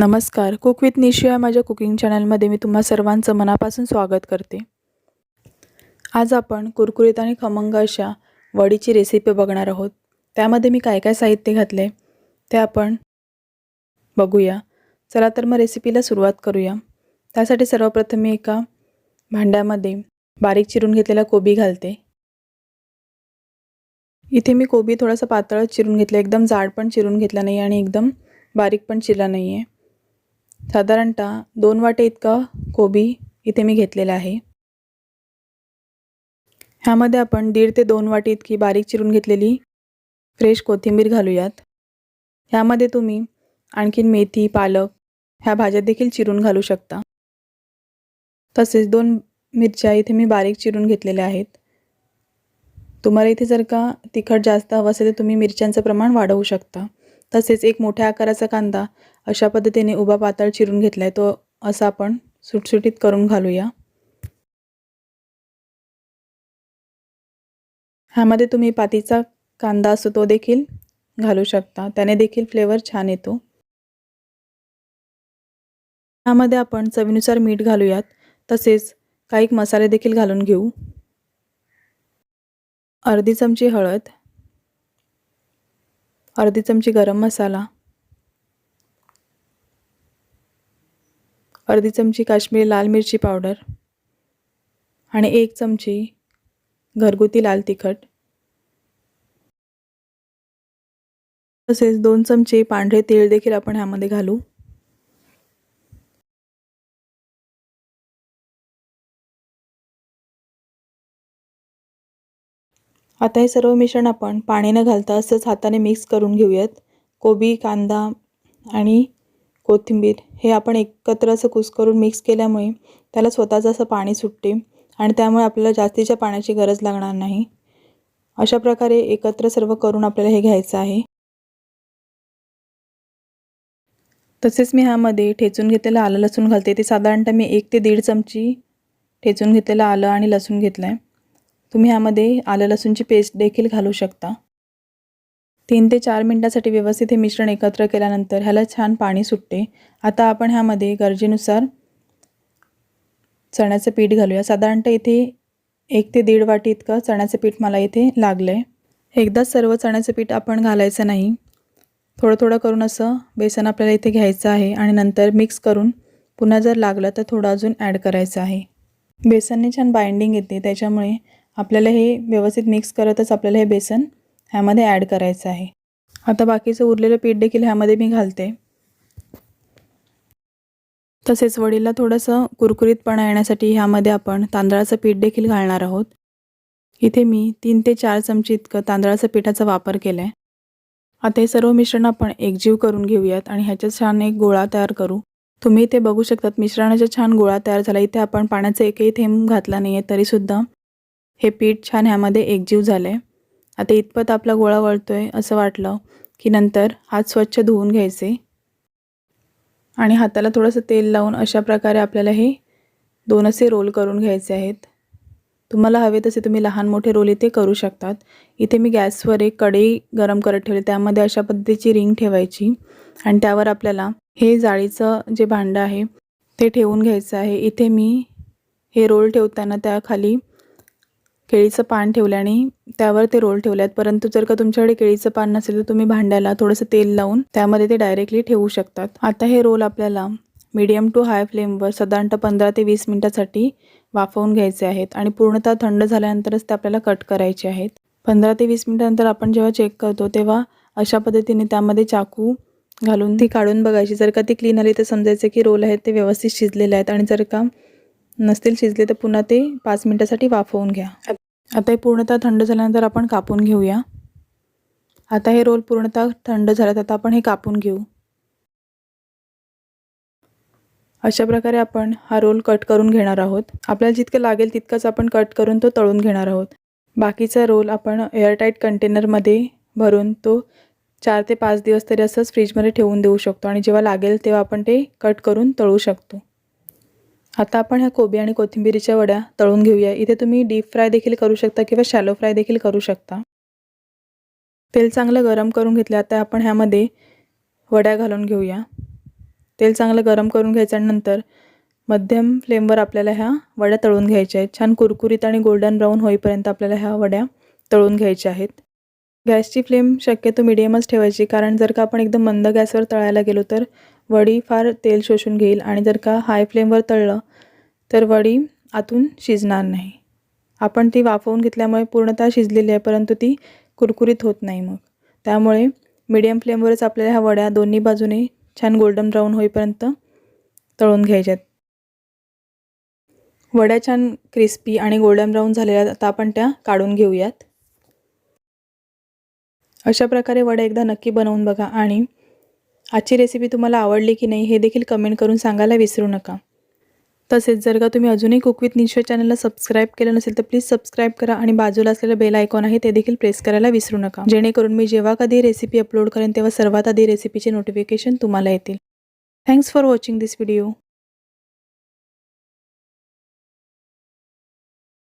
नमस्कार. Cook with निशिया माझ्या cooking चॅनलमध्ये मी तुम्हा सर्वांचं मनापासून स्वागत करते. आज आपण कुरकुरीत आणि खमंग अशा वडीची रेसिपी बघणार आहोत. त्यामध्ये मी काय काय साहित्य घातले ते आपण बघूया. चला तर मग रेसिपीला सुरुवात करूया. त्यासाठी सर्वप्रथम मी एका भांड्यामध्ये बारीक चिरून घेतलेला कोबी घालते. इथे मी कोबी थोडासा पातळच चिरून घेतला एकदम जाड पण चिरून घेतला नाही आणि एकदम बारीक पण चिरला नाही आहे साधारणतः दोन वाटे इतका कोबी इथे मी घेतलेला आहे. ह्यामध्ये आपण दीड ते दोन वाटी इतकी बारीक चिरून घेतलेली फ्रेश कोथिंबीर घालूयात. ह्यामध्ये तुम्ही आणखीन मेथी पालक ह्या भाज्या देखील चिरून घालू शकता. तसेच दोन मिरच्या इथे मी बारीक चिरून घेतलेल्या आहेत. तुम्हाला इथे जर का तिखट जास्त हवं असेल तर तुम्ही मिरच्यांचं प्रमाण वाढवू शकता. तसेच एक मोठ्या आकाराचा कांदा अशा पद्धतीने उभा पातळ चिरून घेतला आहे तो असा आपण सुटसुटीत करून घालूया. ह्यामध्ये तुम्ही पातीचा कांदा असतो तो देखील घालू शकता त्याने देखील फ्लेवर छान येतो. ह्यामध्ये आपण चवीनुसार मीठ घालूयात तसेच काही मसाले देखील घालून घेऊ. अर्धी चमची हळद अर्धी चमची गरम मसाला. अर्धी चमची काश्मीरी लाल मिरची पावडर. आणि एक चमची घरगुती लाल तिखट. तसेच दोन चमचे पांढरे तेल देखील आपण ह्यामध्ये घालू. आता हे सर्व मिश्रण आपण पाणी न घालता असंच हाताने मिक्स करून घेऊयात. कोबी कांदा आणि कोथिंबीर हे आपण एकत्र असं कुस करून मिक्स केल्यामुळे त्याला स्वतःचं असं पाणी सुटते आणि त्यामुळे आपल्याला जास्तीच्या पाण्याची गरज लागणार नाही. अशा प्रकारे एकत्र सर्व करून आपल्याला हे घ्यायचं आहे. तसेच मी ह्यामध्ये ठेचून घेतलेलं आलं लसूण घालते. ते साधारणतः मी एक ते दीड चमची ठेचून घेतलेलं आलं आणि लसूण घेतलं आहे तुम्ही ह्यामध्ये आलं लसूणची पेस्ट देखील घालू शकता. तीन ते चार मिनटासाठी व्यवस्थित हे मिश्रण एकत्र केल्यानंतर ह्याला छान पाणी सुटते. आता आपण ह्यामध्ये गरजेनुसार चण्याचं पीठ घालूया. साधारणतः इथे एक ते दीड वाटी इतकं चण्याचं पीठ मला इथे लागलं आहे एकदाच सर्व चण्याचं पीठ आपण घालायचं नाही. थोडं थोडं करून असं बेसन आपल्याला इथे घ्यायचं आहे आणि नंतर मिक्स करून पुन्हा जर लागलं तर थोडं अजून ॲड करायचं आहे. बेसनने छान बाइंडिंग येते त्याच्यामुळे आपल्याला हे व्यवस्थित मिक्स करतच आपल्याला हे बेसन ह्यामध्ये ॲड करायचं आहे. आता बाकीचं उरलेलं पीठ देखील ह्यामध्ये मी घालते. तसेच वडीला थोडंसं कुरकुरीतपणा येण्यासाठी ह्यामध्ये आपण तांदळाचं पीठ देखील घालणार आहोत. इथे मी तीन ते चार चमची इतकं तांदळाचं पिठाचा वापर केला आहे आता हे सर्व मिश्रण आपण एकजीव करून घेऊयात आणि ह्याच्यात छान एक गोळा तयार करू. तुम्ही इथे बघू शकतात मिश्रणाचा छान गोळा तयार झाला. इथे आपण पाण्याचा एकही थेंब घातला नाही आहे तरीसुद्धा. हे पीठ छान ह्यामध्ये एकजीव झालं आहे आता इतपत आपला गोळा वळतो आहे असं वाटलं की नंतर हात स्वच्छ धुवून घ्यायचे. आणि हाताला थोडंसं तेल लावून अशा प्रकारे आपल्याला हे दोन असे रोल करून घ्यायचे आहेत. तुम्हाला हवे तसे तुम्ही लहान मोठे रोल इथे करू शकतात. इथे मी गॅसवर एक कढई गरम करत ठेवले. त्यामध्ये अशा पद्धतीची रिंग ठेवायची. आणि त्यावर आपल्याला हे जाळीचं जे भांडं आहे ते ठेवून घ्यायचं आहे. इथे मी हे रोल ठेवताना त्याखाली केळीचं पान ठेवलं आणि त्यावर ते रोल ठेवले आहेत परंतु जर का तुमच्याकडे केळीचं पान नसेल तर तुम्ही भांड्याला थोडंसं तेल लावून त्यामध्ये ते डायरेक्टली ठेवू शकतात. आता हे रोल आपल्याला मीडियम टू हाय फ्लेमवर साधारणतः पंधरा ते वीस मिनटासाठी वाफवून घ्यायचे आहेत आणि पूर्णतः थंड झाल्यानंतरच ते आपल्याला कट करायचे आहेत. पंधरा ते वीस मिनटानंतर आपण जेव्हा चेक करतो तेव्हा अशा पद्धतीने त्यामध्ये चाकू घालून ती काढून बघायची. जर का ती क्लीन आली तर समजायचं की रोल आहेत ते व्यवस्थित शिजलेले आहेत आणि जर का नसतील शिजले तर पुन्हा ते पाच मिनटासाठी वाफवून घ्या. आता हे पूर्णतः थंड झाल्यानंतर आपण कापून घेऊया. आता हे रोल पूर्णतः थंड झाल्यात आता आपण हे कापून घेऊ. अशा प्रकारे आपण हा रोल कट करून घेणार आहोत. आपल्याला जितकं लागेल तितकंच आपण कट करून तो तळून घेणार आहोत. बाकीचा रोल आपण एअरटाईट कंटेनरमध्ये भरून तो चार ते पाच दिवस तरी असंच फ्रीजमध्ये ठेवून देऊ शकतो आणि जेव्हा लागेल तेव्हा आपण ते कट करून तळू शकतो. आता आपण ह्या कोबी आणि कोथिंबिरीच्या वड्या तळून घेऊया. इथे तुम्ही डीप फ्राय देखील करू शकता किंवा शॅलो फ्राय देखील करू शकता. तेल चांगलं गरम करून घेतलं. आता आपण ह्यामध्ये वड्या घालून घेऊया. तेल चांगलं गरम करून घ्यायच्यानंतर मध्यम फ्लेमवर आपल्याला ह्या वड्या तळून घ्यायच्या आहेत. छान कुरकुरीत आणि गोल्डन ब्राऊन होईपर्यंत आपल्याला ह्या वड्या तळून घ्यायच्या आहेत. गॅसची फ्लेम शक्यतो मिडियमच ठेवायची. कारण जर का आपण एकदम मंद गॅसवर तळायला गेलो तर वडी फार तेल शोषून घेईल आणि जर का हाय फ्लेमवर तळलं तर वडी आतून शिजणार नाही. आपण ती वाफवून घेतल्यामुळे पूर्णतः शिजलेली आहे परंतु ती कुरकुरीत होत नाही मग. त्यामुळे मीडियम फ्लेमवरच आपल्याला ह्या वड्या दोन्ही बाजूने छान गोल्डन ब्राऊन होईपर्यंत तळून घ्यायच्यात वड्या छान क्रिस्पी आणि गोल्डन ब्राऊन झालेल्या आता आपण त्या काढून घेऊयात. अशा प्रकारे वड्या एकदा नक्की बनवून बघा आणि आजची रेसिपी तुम्हाला आवडली की नाही हे देखील कमेंट करून सांगायला विसरू नका. तसेच जर का तुम्ही अजूनही कुक विथ निश्चय चॅनलला सबस्क्राईब केलं नसेल तर प्लीज सबस्क्राईब करा आणि बाजूला असलेलं बेल आयकॉन आहे ते देखील प्रेस करायला विसरू नका. जेणेकरून मी जेव्हा कधी रेसिपी अपलोड करेन तेव्हा सर्वात आधी रेसिपीचे नोटिफिकेशन तुम्हाला येतील. Thanks for watching this video